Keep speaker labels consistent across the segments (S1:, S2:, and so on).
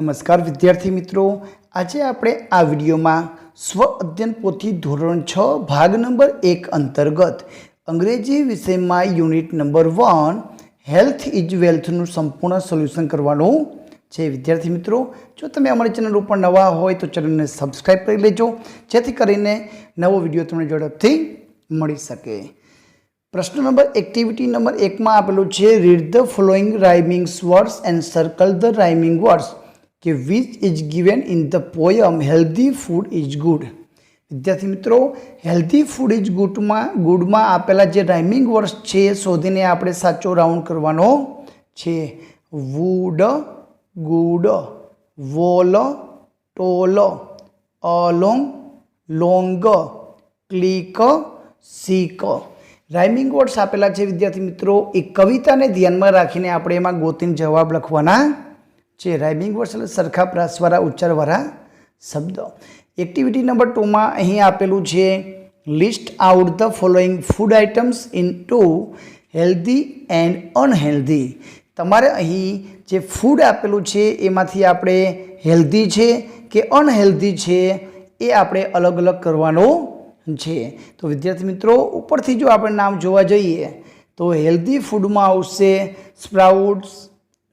S1: નમસ્કાર વિદ્યાર્થી મિત્રો. આજે આપણે આ વિડીયોમાં સ્વ અધ્યયન પોથી ધોરણ છ, ભાગ નંબર એક અંતર્ગત અંગ્રેજી વિષયમાં unit number one, health is વેલ્થનું સંપૂર્ણ સોલ્યુશન કરવાનું છે. વિદ્યાર્થી મિત્રો, જો તમે અમારી ચેનલ ઉપર નવા હોય તો ચેનલને સબસ્ક્રાઈબ કરી લેજો, જેથી કરીને નવો વીડિયો તમને ઝડપથી મળી શકે. પ્રશ્ન નંબર એક્ટિવિટી નંબર એકમાં આપેલું છે read the following rhyming words and circle the rhyming words કે which is given in the poem healthy food is good વિદ્યાર્થી મિત્રો હેલ્ધી ફૂડ ઇઝ ગુડમાં ગુડમાં આપેલા જે રાઇમિંગ વર્ડ્સ છે એ શોધીને આપણે સાચો રાઉન્ડ કરવાનો છે. Wood good wall tall along long click sick rhyming words આપેલા છે વિદ્યાર્થી મિત્રો, એ કવિતાને ધ્યાનમાં રાખીને આપણે એમાં ગોતીને જવાબ લખવાના છે રાઇમિંગ વર્ડ્સ એટલે સરખા પ્રાસવાળા ઉચ્ચારવાળા શબ્દ. એક્ટિવિટી નંબર ટુમાં અહીં આપેલું છે list out the following food items into healthy and unhealthy તમારે અહીં જે ફૂડ આપેલું છે, એમાંથી આપણે હેલ્ધી છે કે અનહેલ્ધી છે, એ આપણે અલગ અલગ કરવાનો છે. તો વિદ્યાર્થી મિત્રો, ઉપરથી જો આપણે નામ જોવા જઈએ, તો હેલ્ધી ફૂડમાં આવશે સ્પ્રાઉટ્સ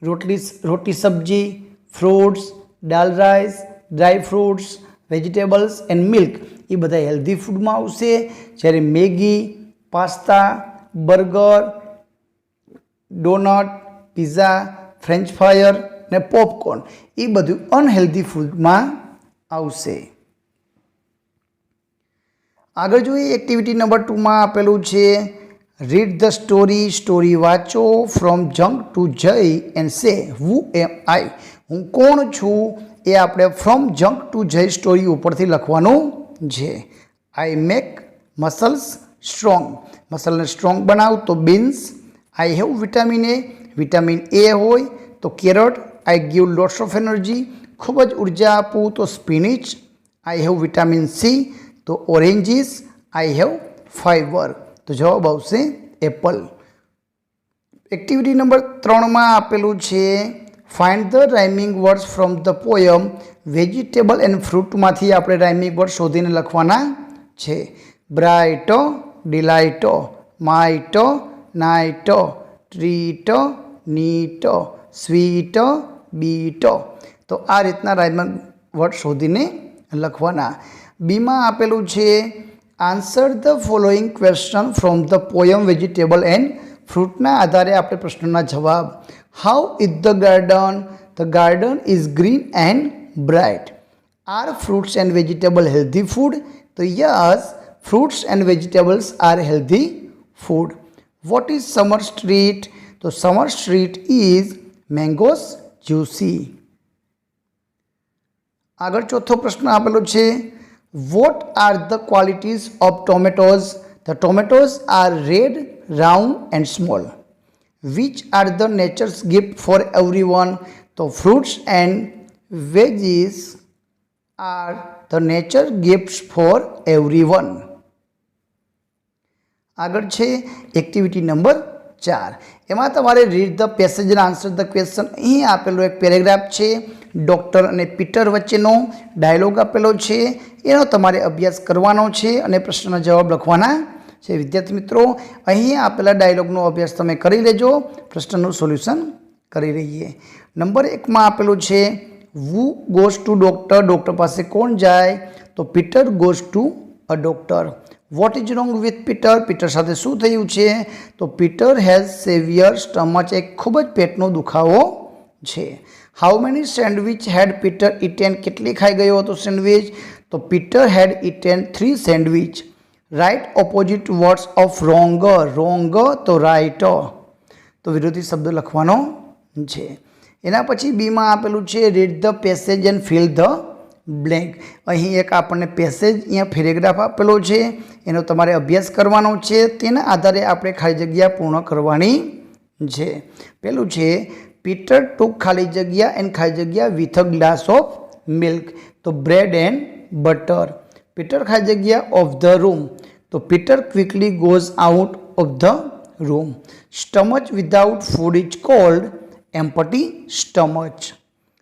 S1: રોટલી રોટી સબ્જી fruits dal rice dry fruits vegetables and milk એ બધા હેલ્ધી ફૂડમાં આવશે. જ્યારે Maggi, pasta, burger, donut pizza French fryer ને પોપકોર્ન એ બધું અનહેલ્ધી ફૂડમાં આવશે. આગળ જોઈએ એક્ટિવિટી નંબર ટુમાં આપેલું છે. રીડ ધ સ્ટોરી સ્ટોરી વાંચો from junk to Jay and say who am I હું કોણ છું? એ આપણે from junk to Jay story ઉપરથી લખવાનું છે. આઈ મેક મસલ્સ સ્ટ્રોંગ મસલને સ્ટ્રોંગ બનાવ તો beans I have vitamin A vitamin A હોય તો carrot. I give lots of energy ખૂબ જ ઊર્જા આપું તો spinach I have vitamin C તો ઓરેન્જીસ આઈ હેવ ફાઈબર તો જવાબ આવશે એપલ. એક્ટિવિટી નંબર ત્રણમાં આપેલું છે find the rhyming words from the poem vegetable and ફ્રૂટમાંથી આપણે રાઇમિંગ વર્ડ શોધીને લખવાના છે. Bright delight might night treat નીટો sweet beat તો આ રીતના રાઇમિંગ વર્ડ શોધીને લખવાના. બીમાં આપેલું છે answer the following question from the poem vegetable and ફ્રૂટના આધારે આપણે પ્રશ્નના જવાબ. How is the garden the garden is green and bright are fruits and vegetable healthy food તો yes fruits and vegetables are healthy food what is summer street તો summer street is mangoes juicy આગળ ચોથો પ્રશ્ન આપેલો છે. what are the qualities of tomatoes the tomatoes are red round and small which are the nature's gift for every one તો fruits and veggies are the nature gifts for every one આગળ છે activity number ચાર. એમાં તમારે read the passage answer the question અહીં આપેલો એક paragraph છે. ડૉક્ટર અને પીટર વચ્ચેનો ડાયલોગ આપેલો છે. એનો તમારે અભ્યાસ કરવાનો છે અને પ્રશ્નના જવાબ લખવાના છે. વિદ્યાર્થી મિત્રો, અહીં આપેલા ડાયલોગનો અભ્યાસ તમે કરી લેજો. પ્રશ્નનું સોલ્યુશન કરી રહીએ નંબર એકમાં આપેલું છે who goes to doctor doctor પાસે કોણ જાય? તો Peter goes to a doctor what is wrong with Peter Peter સાથે શું થયું છે? તો પીટર હેઝ સેવિયર સ્ટમચ એક ખૂબ જ પેટનો દુખાવો છે. How many sandwich had Peter eaten કેટલી ખાઈ ગયો હતો સેન્ડવિચ તો Peter had eaten three sandwich right opposite words of wrong wrong તો રાઇટ તો વિરોધી શબ્દ લખવાનો છે. એના પછી બીમાં આપેલું છે read the passage and fill the blank અહીં એક આપણને પેસેજ અહીંયા પેરેગ્રાફ આપેલો છે. એનો તમારે અભ્યાસ કરવાનો છે. તેના આધારે આપણે ખાલી જગ્યા પૂર્ણ કરવાની છે. પેલું છે પીટર ટુક ખાલી જગ્યા એન્ડ ખાલી જગ્યા with a glass of milk તો બ્રેડ એન્ડ બટર પીટર ખાલી જગ્યા ઓફ ધ રૂમ તો Peter quickly goes out of the room stomach without food is called empty stomach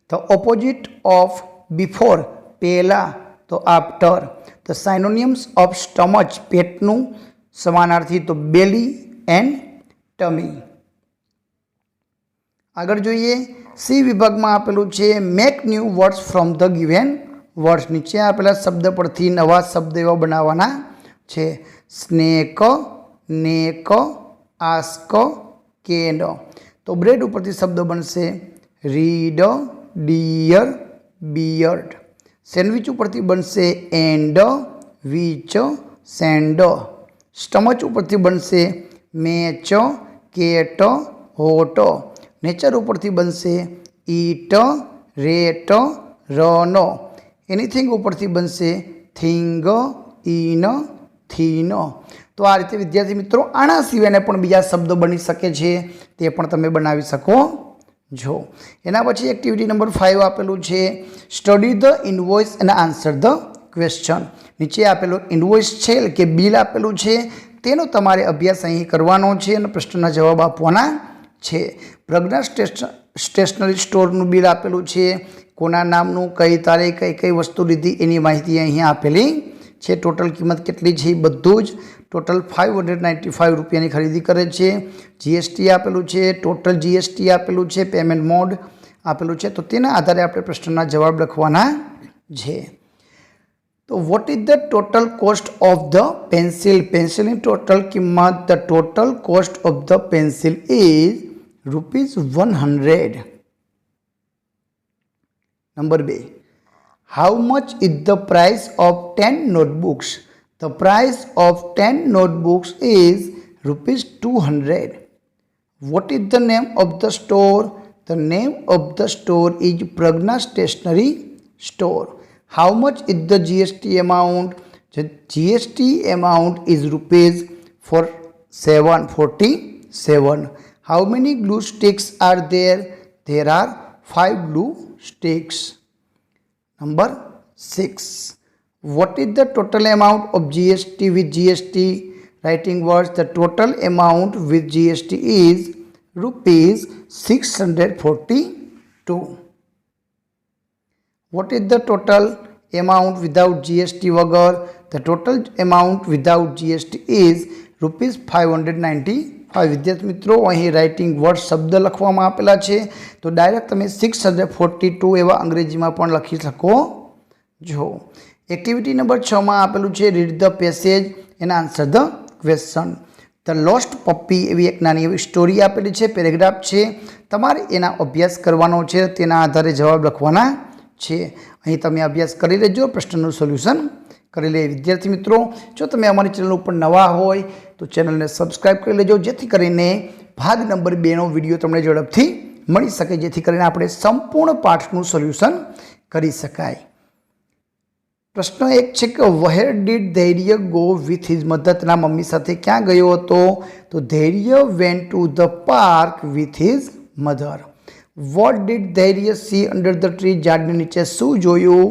S1: the opposite of before પહેલાં તો after the synonyms of stomach પેટનું, સમાનાર્થી તો બેલી and ટમી આગળ જોઈએ, C વિભાગમાં આપેલું છે make new words from the given words નીચે આપેલા શબ્દ પરથી નવા શબ્દ એવા બનાવવાના છે. સ્નેક, નેક, આસ્ક, કેન. તો બ્રેડ ઉપરથી શબ્દ બનશે રીડ ડિયર બિયર્ડ સેન્ડવિચ ઉપરથી બનશે એન્ડ, વિચ, સેન્ડ. સ્ટમચ ઉપરથી બનશે મેચ, કેટ, હોટ. નેચર ઉપરથી બનશે ઈટ, રેટ, રન. એનીથિંગ ઉપરથી બનશે થિંગ ઇન થીન. તો આ રીતે વિદ્યાર્થી મિત્રો આના સિવાયને પણ બીજા શબ્દો બની શકે છે. તે પણ તમે બનાવી શકો જો. એના પછી એક્ટિવિટી નંબર ફાઇવ આપેલું છે study the invoice and answer the question નીચે આપેલું ઇનવોઇસ છે એટલે કે બિલ આપેલું છે, તેનો તમારે અભ્યાસ અહીં કરવાનો છે અને પ્રશ્નના જવાબ આપવાના છે. પ્રજ્ઞા સ્ટેશન સ્ટેશનરી સ્ટોરનું બિલ આપેલું છે, કોના નામનું, કઈ તારીખ, કઈ કઈ વસ્તુ લીધી એની માહિતી અહીં આપેલી છે, ટોટલ કિંમત કેટલી છે એ બધું જ total five hundred ninety five રૂપિયાની ખરીદી કરે છે. જીએસટી આપેલું છે, ટોટલ જીએસટી આપેલું છે પેમેન્ટ મોડ આપેલું છે. તો તેના આધારે આપણે પ્રશ્નના જવાબ લખવાના છે. તો what is the total cost of the pencil પેન્સિલની total કિંમત the total cost of the pencil is rupees one hundred number બે. How much is the price of 10 notebooks? The price of 10 notebooks is rupees 200. What is the name of the store? The name of the store is Pragna Stationery Store. How much is the GST amount? The GST amount is rupees for 747. How many glue sticks are there? There are 5 glue sticks. Number 6. What is the total amount of GST with GST? Writing words the total amount with GST is rupees 642. What is the total amount without GST Vagar? The total amount without GST is rupees 590 595 વિદ્યાર્થી મિત્રો, અહીં writing word શબ્દ લખવામાં આપેલા છે. તો direct તમે six hundred forty two એવા અંગ્રેજીમાં પણ લખી શકો છો. એક્ટિવિટી નંબર છમાં આપેલું છે રીડ ધ પેસેજ એના answer the question the lost puppy એવી એક નાની એવી સ્ટોરી આપેલી છે પેરેગ્રાફ છે. તમારે એના અભ્યાસ કરવાનો છે, તેના આધારે જવાબ લખવાના છે. અહીં તમે અભ્યાસ કરી લેજો, પ્રશ્નનું સોલ્યુશન કરી લે. વિદ્યાર્થી મિત્રો, જો તમે અમારી ચેનલ ઉપર નવા હોય, તો ચેનલને સબસ્ક્રાઈબ કરી લેજો, જેથી કરીને ભાગ નંબર બેનો વીડિયો તમને ઝડપથી મળી શકે, જેથી કરીને આપણે સંપૂર્ણ પાઠનું સોલ્યુશન કરી શકાય. પ્રશ્ન એક છે કે where did Dhairya go with his તેના મમ્મી સાથે ક્યાં ગયો હતો? તો Dhairya went to the park with his mother what did Dhairya see under the tree ઝાડની નીચે શું જોયું?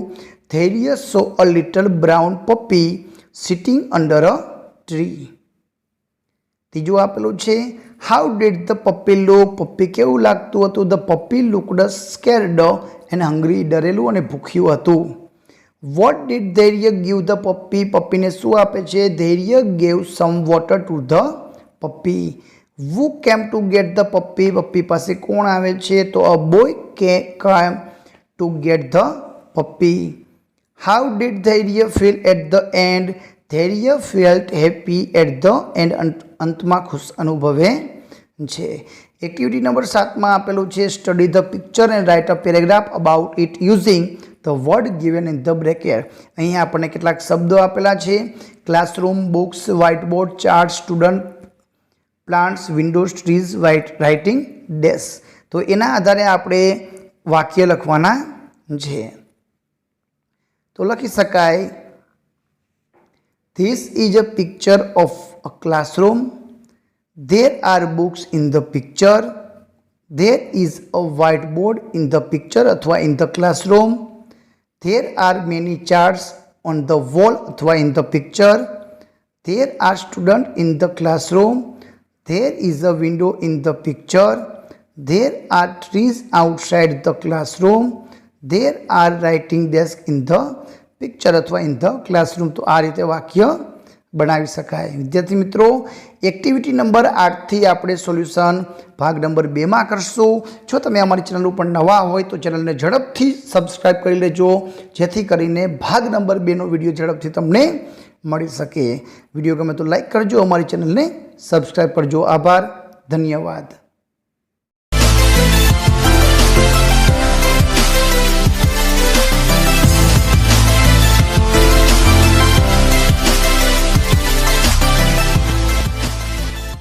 S1: Dhairya saw a little brown puppy sitting under a tree ત્રીજું આપેલું છે how did the puppy look puppy કેવું લાગતું હતું? ધ પપ્પી લુકડ સ્કેર્ડ એને હંગરી ડરેલું અને ભૂખ્યું હતું. What did Dhairya give the puppy પપ્પીને શું આપે છે? Dhairya gave some water to the puppy who came to get the puppy puppy પાસે કોણ આવે છે? તો અ બોય કે came to get the puppy how did Dhairya feel at the end Dhairya felt happy at the end અંતમાં ખુશ અનુભવે છે. એક્ટિવિટી નંબર સાતમાં આપેલું છે study the picture and write a paragraph about it using the word given in the bracket અહીંયા આપણને કેટલાક શબ્દો આપેલા છે. Classroom books white board chart student plants windows trees white writing desk તો એના આધારે આપણે વાક્ય લખવાના છે. તો લખી શકાય this is a picture of a classroom there are books in the picture there is a whiteboard in the picture અથવા in the classroom there are many charts on the wall અથવા in the picture there are students in the classroom there is a window in the picture there are trees outside the classroom there are writing desk in the picture અથવા in the classroom તો આ રીતે વાક્ય બનાવી શકાય. વિદ્યાર્થી મિત્રો activity number આઠથી આપણે સોલ્યુશન ભાગ નંબર બેમાં કરશું. જો તમે અમારી ચેનલ ઉપર નવા હોય તો ચેનલને ઝડપથી સબસ્ક્રાઈબ કરી લેજો, જેથી કરીને ભાગ નંબર બેનો વીડિયો ઝડપથી તમને મળી શકે. વીડિયો ગમે તો લાઈક કરજો, અમારી ચેનલને સબસ્ક્રાઈબ કરજો. આભાર, ધન્યવાદ.